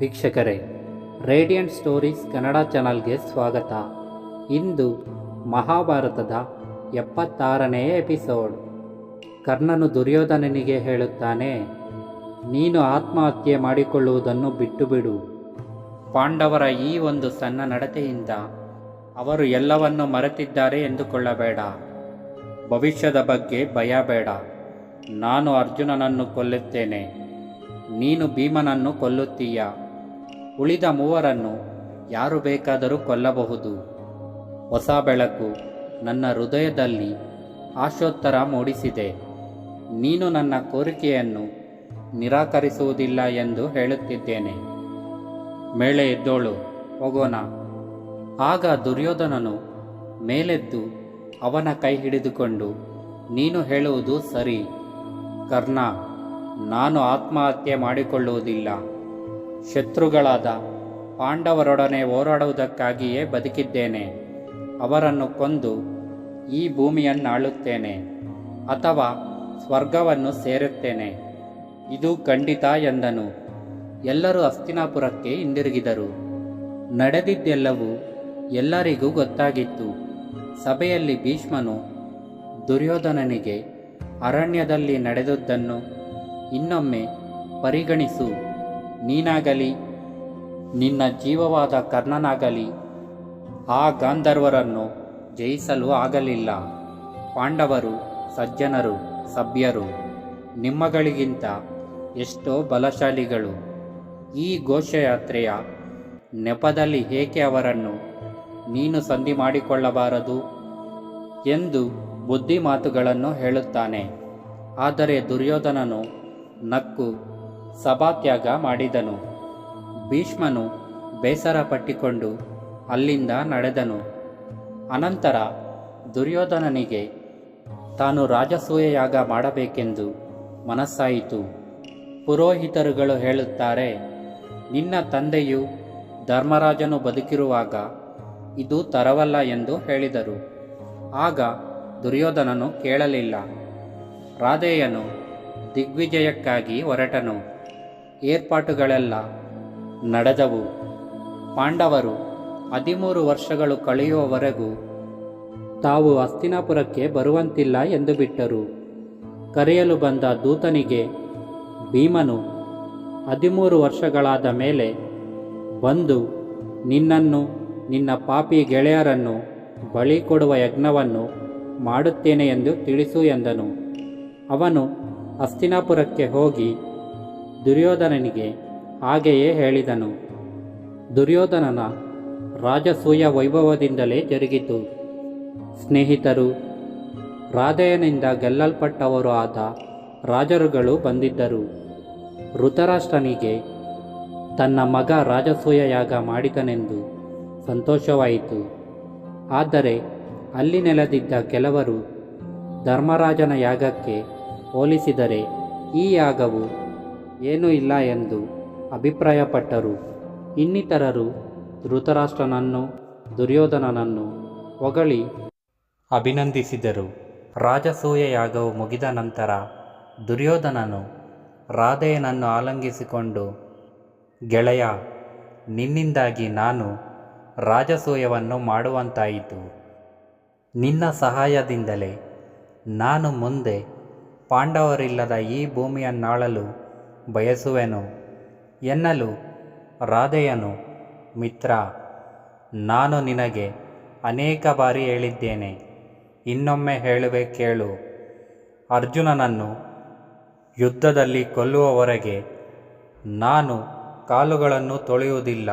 ವೀಕ್ಷಕರೇ, radiant stories Kannada ಚಾನಲ್ಗೆ ಸ್ವಾಗತ. ಇಂದು ಮಹಾಭಾರತದ ಎಪ್ಪತ್ತಾರನೆಯ ಎಪಿಸೋಡ್. ಕರ್ಣನು ದುರ್ಯೋಧನನಿಗೆ ಹೇಳುತ್ತಾನೆ, ನೀನು ಆತ್ಮಹತ್ಯೆ ಮಾಡಿಕೊಳ್ಳುವುದನ್ನು ಬಿಟ್ಟು ಬಿಡು ಪಾಂಡವರ ಈ ಒಂದು ಸಣ್ಣ ನಡತೆಯಿಂದ ಅವರು ಎಲ್ಲವನ್ನು ಮರೆತಿದ್ದಾರೆ ಎಂದುಕೊಳ್ಳಬೇಡ. ಭವಿಷ್ಯದ ಬಗ್ಗೆ ಭಯ ಬೇಡ ನಾನು ಅರ್ಜುನನನ್ನು ಕೊಲ್ಲುತ್ತೇನೆ. ನೀನು ಭೀಮನನ್ನು ಕೊಲ್ಲುತ್ತೀಯ. ಉಳಿದ ಮೂವರನ್ನು ಯಾರು ಬೇಕಾದರೂ ಕೊಲ್ಲಬಹುದು. ಹೊಸ ಬೆಳಕು ನನ್ನ ಹೃದಯದಲ್ಲಿ ಆಶೋತ್ತರ ಮೂಡಿಸಿದೆ. ನೀನು ನನ್ನ ಕೋರಿಕೆಯನ್ನು ನಿರಾಕರಿಸುವುದಿಲ್ಲ ಎಂದು ಹೇಳುತ್ತಿದ್ದೇನೆ. ಮೇಳೆ ಎದ್ದೋಳು, ಹೋಗೋಣ. ಆಗ ದುರ್ಯೋಧನನು ಮೇಲೆದ್ದು ಅವನ ಕೈ ಹಿಡಿದುಕೊಂಡು, ನೀನು ಹೇಳುವುದು ಸರಿ. ಕರ್ಣ, ನಾನು ಆತ್ಮಹತ್ಯೆ ಮಾಡಿಕೊಳ್ಳುವುದಿಲ್ಲ. ಶತ್ರುಗಳಾದ ಪಾಂಡವರೊಡನೆ ಹೋರಾಡುವುದಕ್ಕಾಗಿಯೇ ಬದುಕಿದ್ದೇನೆ. ಅವರನ್ನು ಕೊಂದು ಈ ಭೂಮಿಯನ್ನಾಳುತ್ತೇನೆ ಅಥವಾ ಸ್ವರ್ಗವನ್ನು ಸೇರುತ್ತೇನೆ. ಇದು ಖಂಡಿತ ಎಂದನು. ಎಲ್ಲರೂ ಅಸ್ತಿನಾಪುರಕ್ಕೆ ಹಿಂದಿರುಗಿದರು. ನಡೆದಿದ್ದೆಲ್ಲವೂ ಎಲ್ಲರಿಗೂ ಗೊತ್ತಾಗಿತ್ತು. ಸಭೆಯಲ್ಲಿ ಭೀಷ್ಮನು ದುರ್ಯೋಧನನಿಗೆ ಅರಣ್ಯದಲ್ಲಿ ನಡೆದದ್ದನ್ನು ಇನ್ನೊಮ್ಮೆ ಪರಿಗಣಿಸು. ನೀನಾಗಲಿ, ನಿನ್ನ ಜೀವವಾದ ಕರ್ಣನಾಗಲಿ, ಆ ಗಾಂಧರ್ವರನ್ನು ಜಯಿಸಲು ಆಗಲಿಲ್ಲ. ಪಾಂಡವರು, ಸಜ್ಜನರು, ಸಭ್ಯರು, ನಿಮ್ಮಗಳಿಗಿಂತ ಎಷ್ಟೋ ಬಲಶಾಲಿಗಳು. ಈ ಘೋಷಯಾತ್ರೆಯ ನೆಪದಲ್ಲಿ ಏಕೆ ಅವರನ್ನು ನೀನು ಸಂಧಿ ಮಾಡಿಕೊಳ್ಳಬಾರದು ಎಂದು ಬುದ್ಧಿ ಮಾತುಗಳನ್ನು ಹೇಳುತ್ತಾನೆ. ಆದರೆ ದುರ್ಯೋಧನನು ನಕ್ಕು ಸಭಾತ್ಯಾಗ ಮಾಡಿದನು. ಭೀಷ್ಮನು ಬೇಸರ ಪಟ್ಟಿಕೊಂಡು ಅಲ್ಲಿಂದ ನಡೆದನು. ಅನಂತರ ದುರ್ಯೋಧನನಿಗೆ ತಾನು ರಾಜಸೂಯಯಾಗ ಮಾಡಬೇಕೆಂದು ಮನಸ್ಸಾಯಿತು. ಪುರೋಹಿತರುಗಳು ಹೇಳುತ್ತಾರೆ, ನಿನ್ನ ತಂದೆಯು ಧರ್ಮರಾಜನು ಬದುಕಿರುವಾಗ ಇದು ತರವಲ್ಲ ಎಂದು ಹೇಳಿದರು. ಆಗ ದುರ್ಯೋಧನನು ಕೇಳಲಿಲ್ಲ. ರಾಧೆಯನು ದಿಗ್ವಿಜಯಕ್ಕಾಗಿ ಹೊರಟನು. ಏರ್ಪಾಟುಗಳೆಲ್ಲ ನಡೆದವು. ಪಾಂಡವರು ಹದಿಮೂರು ವರ್ಷಗಳು ಕಳೆಯುವವರೆಗೂ ತಾವು ಹಸ್ತಿನಾಪುರಕ್ಕೆ ಬರುವಂತಿಲ್ಲ ಎಂದು ಬಿಟ್ಟರು. ಕರೆಯಲು ಬಂದ ದೂತನಿಗೆ, ಭೀಮನು ಹದಿಮೂರು ವರ್ಷಗಳಾದ ಮೇಲೆ ಬಂದು ನಿನ್ನನ್ನು, ನಿನ್ನ ಪಾಪಿ ಗೆಳೆಯರನ್ನು ಬಳಿ ಕೊಡುವ ಯಜ್ಞವನ್ನು ಮಾಡುತ್ತೇನೆ ಎಂದು ತಿಳಿಸು ಎಂದನು. ಅವನು ಹಸ್ತಿನಾಪುರಕ್ಕೆ ಹೋಗಿ ದುರ್ಯೋಧನನಿಗೆ ಹಾಗೆಯೇ ಹೇಳಿದನು. ದುರ್ಯೋಧನನ ರಾಜಸೂಯ ವೈಭವದಿಂದಲೇ ಜರುಗಿತು. ಸ್ನೇಹಿತರು, ರಾಧೆಯನಿಂದ ಗೆಲ್ಲಲ್ಪಟ್ಟವರು ಆದ ರಾಜರುಗಳು ಬಂದಿದ್ದರು. ಋತರಾಷ್ಟ್ರನಿಗೆ ತನ್ನ ಮಗ ರಾಜಸೂಯ ಯಾಗ ಮಾಡಿದನೆಂದು ಸಂತೋಷವಾಯಿತು. ಆದರೆ ಅಲ್ಲಿ ನೆಲೆದಿದ್ದ ಕೆಲವರು ಧರ್ಮರಾಜನ ಯಾಗಕ್ಕೆ ಹೋಲಿಸಿದರೆ ಈ ಯಾಗವು ಏನೂ ಇಲ್ಲ ಎಂದು ಅಭಿಪ್ರಾಯಪಟ್ಟರು. ಇನ್ನಿತರರು ಧೃತರಾಷ್ಟ್ರನನ್ನು, ದುರ್ಯೋಧನನನ್ನು ಹೊಗಳಿ ಅಭಿನಂದಿಸಿದರು. ರಾಜಸೂಯ ಯಾಗವು ಮುಗಿದ ನಂತರ ದುರ್ಯೋಧನನು ರಾಧೆಯನನ್ನು ಆಲಂಗಿಸಿಕೊಂಡು, ಗೆಳೆಯ, ನಿನ್ನಿಂದಾಗಿ ನಾನು ರಾಜಸೂಯವನ್ನು ಮಾಡುವಂತಾಯಿತು. ನಿನ್ನ ಸಹಾಯದಿಂದಲೇ ನಾನು ಮುಂದೆ ಪಾಂಡವರಿಲ್ಲದ ಈ ಭೂಮಿಯನ್ನಾಳಲು ಬಯಸುವೆನು. ಎನ್ನಲು ರಾಧೆಯನು, ಮಿತ್ರ, ನಾನು ನಿನಗೆ ಅನೇಕ ಬಾರಿ ಹೇಳಿದ್ದೇನೆ. ಇನ್ನೊಮ್ಮೆ ಹೇಳುವೆ ಕೇಳು. ಅರ್ಜುನನನ್ನು ಯುದ್ಧದಲ್ಲಿ ಕೊಲ್ಲುವವರೆಗೆ ನಾನು ಕಾಲುಗಳನ್ನು ತೊಳೆಯುವುದಿಲ್ಲ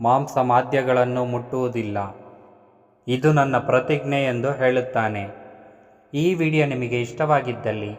ಮಾಂಸ ಮಾಧ್ಯಗಳನ್ನು ಮುಟ್ಟುವುದಿಲ್ಲ. ಇದು ನನ್ನ ಪ್ರತಿಜ್ಞೆ ಎಂದು ಹೇಳುತ್ತಾನೆ. ಈ ವಿಡಿಯೋ ನಿಮಗೆ ಇಷ್ಟವಾಗಿದ್ದಲ್ಲಿ